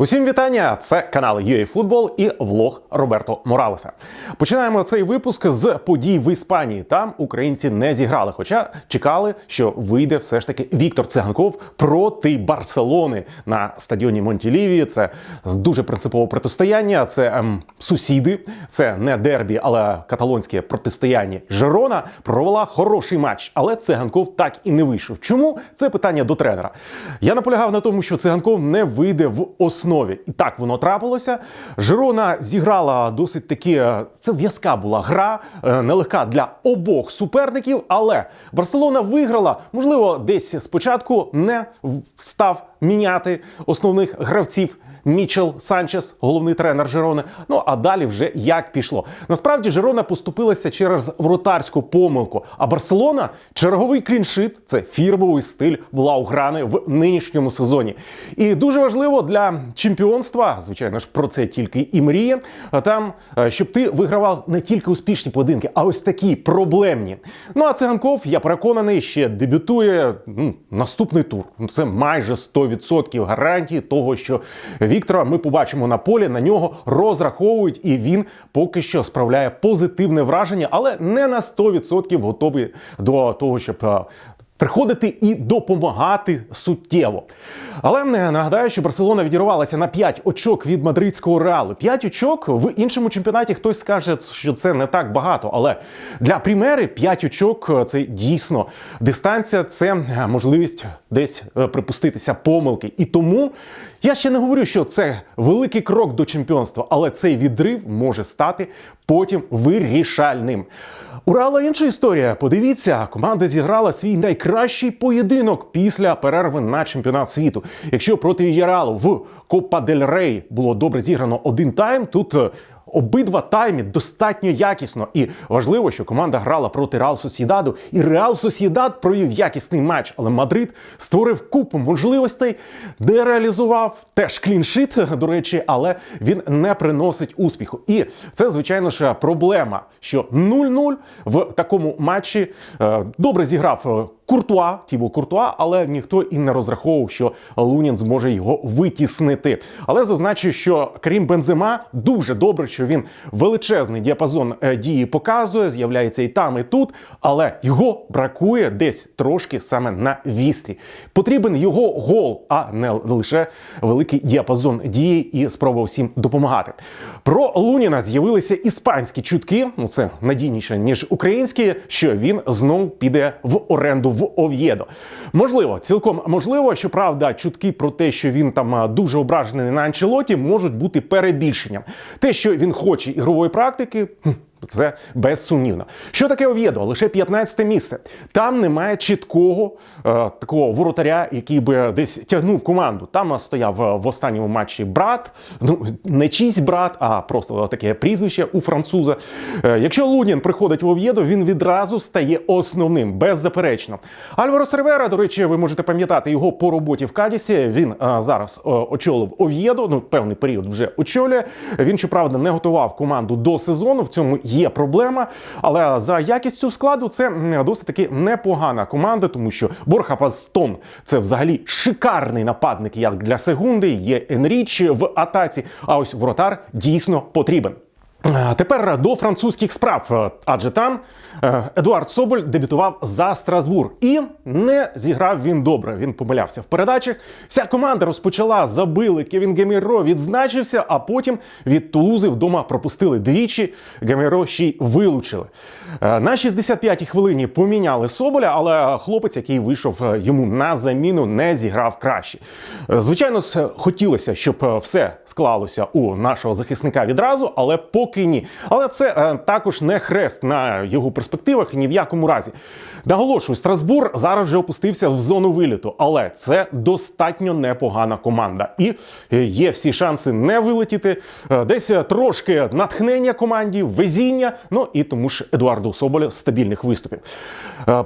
Усім вітання! Це канал UA і влог Роберто Моралеса. Починаємо цей випуск з подій в Іспанії. Там українці не зіграли, хоча чекали, що вийде все ж таки Віктор Циганков проти Барселони на стадіоні Монтіліві. Це дуже принципове протистояння. Це ем, сусіди, це не дербі, але каталонське протистояння. Жерона провела хороший матч, але Циганков так і не вийшов. Чому це питання до тренера? Я наполягав на тому, що Циганков не вийде в основі. І так воно трапилося. Жирона зіграла досить таки. е, Це в'язка була гра, е, нелегка для обох суперників. Але Барселона виграла. Можливо, десь спочатку не став міняти основних гравців. Мічел Санчес, головний тренер Жирони. Ну а далі вже як пішло. Насправді Жирона поступилася через вратарську помилку. А Барселона черговий кліншит, це фірмовий стиль була у грани в нинішньому сезоні. І дуже важливо для чемпіонства, звичайно ж, про це тільки і мріє. Там, е, щоб ти вигравав не тільки успішні поєдинки, а ось такі проблемні. Ну а циганков, я переконаний, ще дебютує ну, наступний тур. Ну, Це майже 100% гарантії того, що Віктора ми побачимо на полі. На нього розраховують, і він поки що справляє позитивне враження, але не на 100% готовий до того, щоб. Е, Приходити і допомагати суттєво. Але нагадаю, що Барселона відірвалася на 5 очок від мадридського реалу. 5 очок в іншому чемпіонаті хтось скаже, що це не так багато. Але для Прімери 5 очок це дійсно дистанція, це е, можливість десь е, припуститися помилки. І тому я ще не говорю, що це великий крок до чемпіонства, але цей відрив може стати потім вирішальним. У Реала інша історія. Подивіться, команда зіграла свій найкращий поєдинок після перерви на чемпіонат світу. Якщо проти Реалу в Копа дель Рей було добре зіграно один тайм, тут е, Обидва таймі достатньо якісно, і важливо, що команда грала проти Реал Сосідаду, і Реал Сосідад провів якісний матч. Але Мадрид створив купу можливостей, не реалізував теж кліншит, до речі, але він не приносить успіху. І це, звичайно ж, проблема, що 0-0 в такому матчі е, добре зіграв. Куртуа, Тібо Куртуа, але ніхто і не розраховував, що Лунін зможе його витіснити. Але зазначу, що крім Бензема, дуже добре, що він величезний діапазон е, дії показує, з'являється і там, і тут, але його бракує десь трошки саме на вістрі. Потрібен його гол, а не лише великий діапазон дії і спроба всім допомагати. Про Луніна з'явилися іспанські чутки, ну це надійніше ніж українські, що він знов піде в оренду в Ов'єдо. Можливо, цілком можливо, що правда, чутки про те, що він там дуже ображений на Анчелоті, можуть бути перебільшенням. Те, що він хоче ігрової практики. Це безсумнівно. Що таке Ов'єдо? Лише 15 місце. Там немає чіткого е, такого воротаря, який би десь тягнув команду. Там стояв е, в останньому матчі брат, ну не чийсь брат, а просто таке прізвище у француза. Е, якщо Лунін приходить в Ов'єдо, він відразу стає основним, беззаперечно. Альваро Сервера, до речі, ви можете пам'ятати його по роботі в Кадісі. Він е, зараз е, очолив Ов'єдо, ну певний період вже очолює. Він, щоправда, не готував команду до сезону. В цьому є проблема. Але за якістю складу це досить таки непогана команда, тому що Борха Пастон це взагалі шикарний нападник, як для Сегунди. Є Енріч в атаці. А ось воротар дійсно потрібен. Е, Тепер до французьких справ, Е, адже там е, Едуард Соболь дебютував за Страсбур і не зіграв він добре. Він помилявся в передачах. Вся команда розпочала, забили. Кевін Геміро відзначився, а потім від Тулузи вдома пропустили двічі. Геміро ще й вилучили. На 65-й хвилині поміняли Соболя, але хлопець, який вийшов йому на заміну, не зіграв краще. Звичайно, хотілося, щоб все склалося у нашого захисника відразу, але поки ні. Але це е, також не хрест на його перспективах ні в якому разі. Наголошую, Страсбур зараз вже опустився в зону виліту, але це достатньо непогана команда. І е, є всі шанси не вилетіти. Е, Десь трошки натхнення команді, везіння. Ну і тому ж Едуарду Соболю стабільних виступів.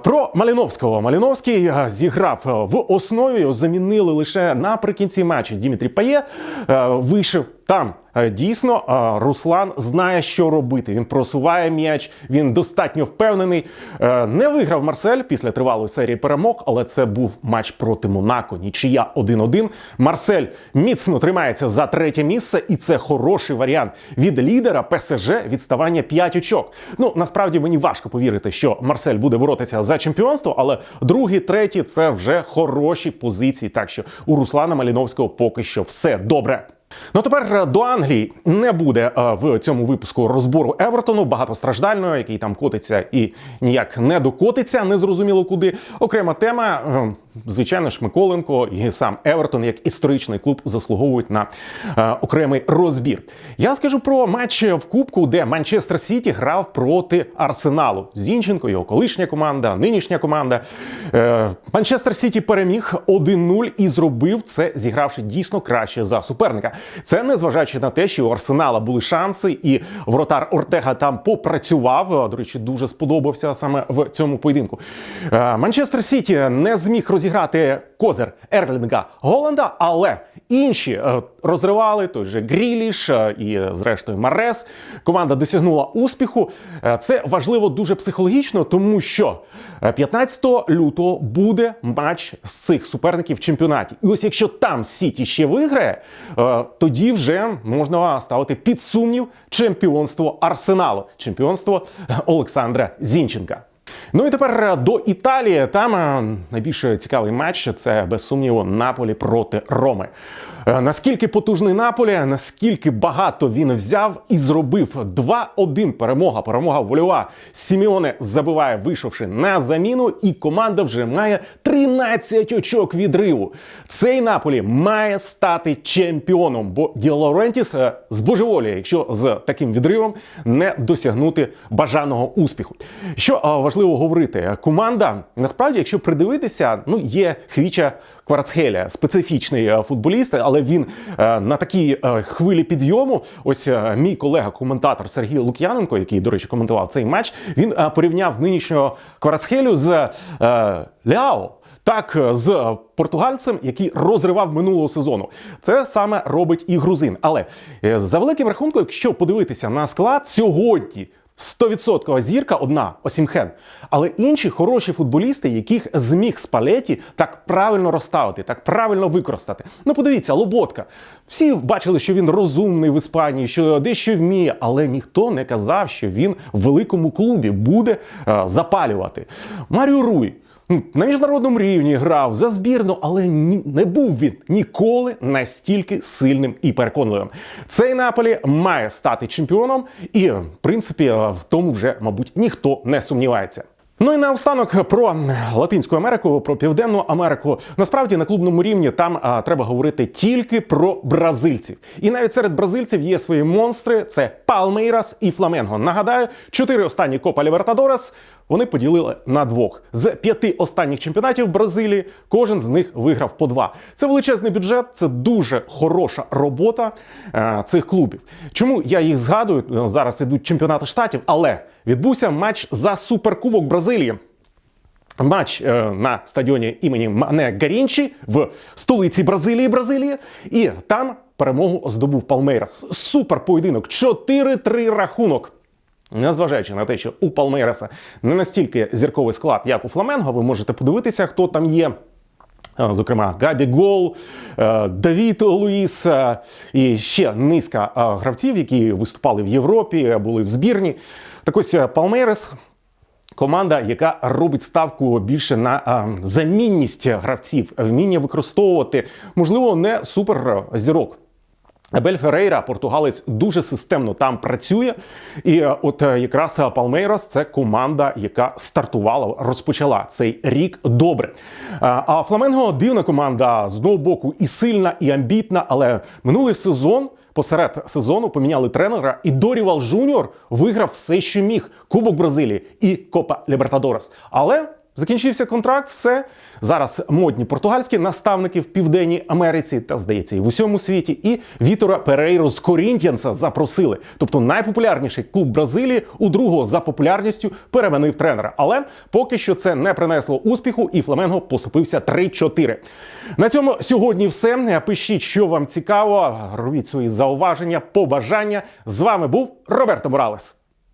Про Маліновського. Маліновський зіграв в основі, його замінили лише наприкінці матчу. Дімітрі Пає вийшов там е, дійсно е, Руслан знає, що робити. Він просуває м'яч, він достатньо впевнений. Е, Не виграв Марсель після тривалої серії перемог, але це був матч проти Монако. Нічия 1-1. Марсель міцно тримається за третє місце, і це хороший варіант від лідера ПСЖ відставання 5 очок. Ну насправді мені важко повірити, що Марсель буде боротися за чемпіонство, але другий, третій це вже хороші позиції. Так що у Руслана Маліновського поки що все добре. Ну тепер е, до Англії не буде е, в цьому випуску розбору Евертону багатостраждального, який там котиться і ніяк не докотиться, незрозуміло куди. Окрема тема. Е, Звичайно ж, Миколенко і сам Евертон, як історичний клуб, заслуговують на е, окремий розбір. Я скажу про матч в Кубку, де Манчестер Сіті грав проти Арсеналу. Зінченко, його колишня команда, нинішня команда. Е, Манчестер Сіті переміг 1-0 і зробив це, зігравши дійсно краще за суперника. Це незважаючи на те, що у Арсенала були шанси, і вратар Ортега там попрацював. До речі, дуже сподобався саме в цьому поєдинку. Е, Манчестер Сіті не зміг розіграти козир Ерлінга Голланда, але інші е, розривали той же Гріліш е, і, е, зрештою, Марес. Команда досягнула успіху. Це важливо дуже психологічно, тому що е, 15 лютого буде матч з цих суперників в чемпіонаті. І ось якщо там Сіті ще виграє, тоді вже можна ставити під сумнів чемпіонство Арсеналу, чемпіонство Олександра Зінченка. Ну і тепер е, до Італії. Там е, найбільш цікавий матч це без сумніву Наполі проти Роми. Е, Наскільки потужний Наполі, наскільки багато він взяв і зробив 2-1 перемога. Перемога вольова. Сіміоне забиває, вийшовши на заміну, і команда вже має 13 очок відриву. Цей Наполі має стати чемпіоном, бо Ді Лаурентіс е, збожеволіє, якщо з таким відривом не досягнути бажаного успіху. Що е, важливо говорити, команда насправді, якщо придивитися, ну є хвіча. Кварцхеля специфічний футболіст, але він е, на такій е, хвилі підйому. Ось е, мій колега-коментатор Сергій Лук'яненко, який, до речі, коментував цей матч, він порівняв нинішнього Кварцхелю з Ляо. Так, з португальцем, який розривав минулого сезону, це саме робить і грузин. Але за великим рахунком, якщо подивитися на склад сьогодні. 100% зірка одна Осімхен. Але інші хороші футболісти, яких зміг Спалеті так правильно розставити, так правильно використати. Ну, подивіться, Лоботка. Всі бачили, що він розумний в Іспанії, що дещо вміє, але ніхто не казав, що він в великому клубі буде е, запалювати. Маріо Руй. На міжнародному рівні грав за збірну, але ні, не був він ніколи настільки сильним і переконливим. Цей Наполі має стати чемпіоном, і в принципі в тому вже, мабуть, ніхто не сумнівається. Ну і наостанок про Латинську Америку, про Південну Америку. Насправді на клубному рівні там а, треба говорити тільки про бразильців. І навіть серед бразильців є свої монстри: це Палмейрас і Фламенго. Нагадаю, чотири останні Копа Лібертадорес вони поділили на двох. З п'яти останніх чемпіонатів Бразилії кожен з них виграв по два. Це величезний бюджет, це дуже хороша робота е, цих клубів. Чому я їх згадую? Ну, Зараз ідуть чемпіонати штатів, але відбувся матч за суперкубок Бразилії. Матч е, на стадіоні імені Мане Гарінчі в столиці Бразилії Бразилія. І там перемогу здобув Палмейрас. Супер поєдинок. 4-3 рахунок. Незважаючи на те, що у Палмейраса не настільки зірковий склад, як у Фламенго, ви можете подивитися, хто там є. Е, Зокрема, Габі Гол, е, Давід Луїс е, і ще низка гравців, які виступали в Європі, були в збірні. Так ось Палмейрес Команда, яка робить ставку більше на а, замінність гравців, вміння використовувати, можливо, не супер зірок. Абель Ферейра, португалець, дуже системно там працює. І е, от е, якраз е, Палмейрас це команда, яка стартувала, розпочала цей рік добре. А Фламенго дивна команда з одного боку і сильна, і амбітна, але минулий сезон. Посеред сезону поміняли тренера, і Дорівал Жуніор виграв все, що міг: Кубок Бразилії і Копа Лібертадорес. Але Закінчився контракт, все. Зараз модні португальські наставники в Південній Америці та, здається, і в усьому світі. І Вітора Перейру з Корінтьянса запросили. Тобто найпопулярніший клуб Бразилії у другого за популярністю переманив тренера. Але поки що це не принесло успіху, і Фламенго поступився 3-4. На цьому сьогодні все. Пишіть, що вам цікаво, робіть свої зауваження, побажання. З вами був Роберто Моралес.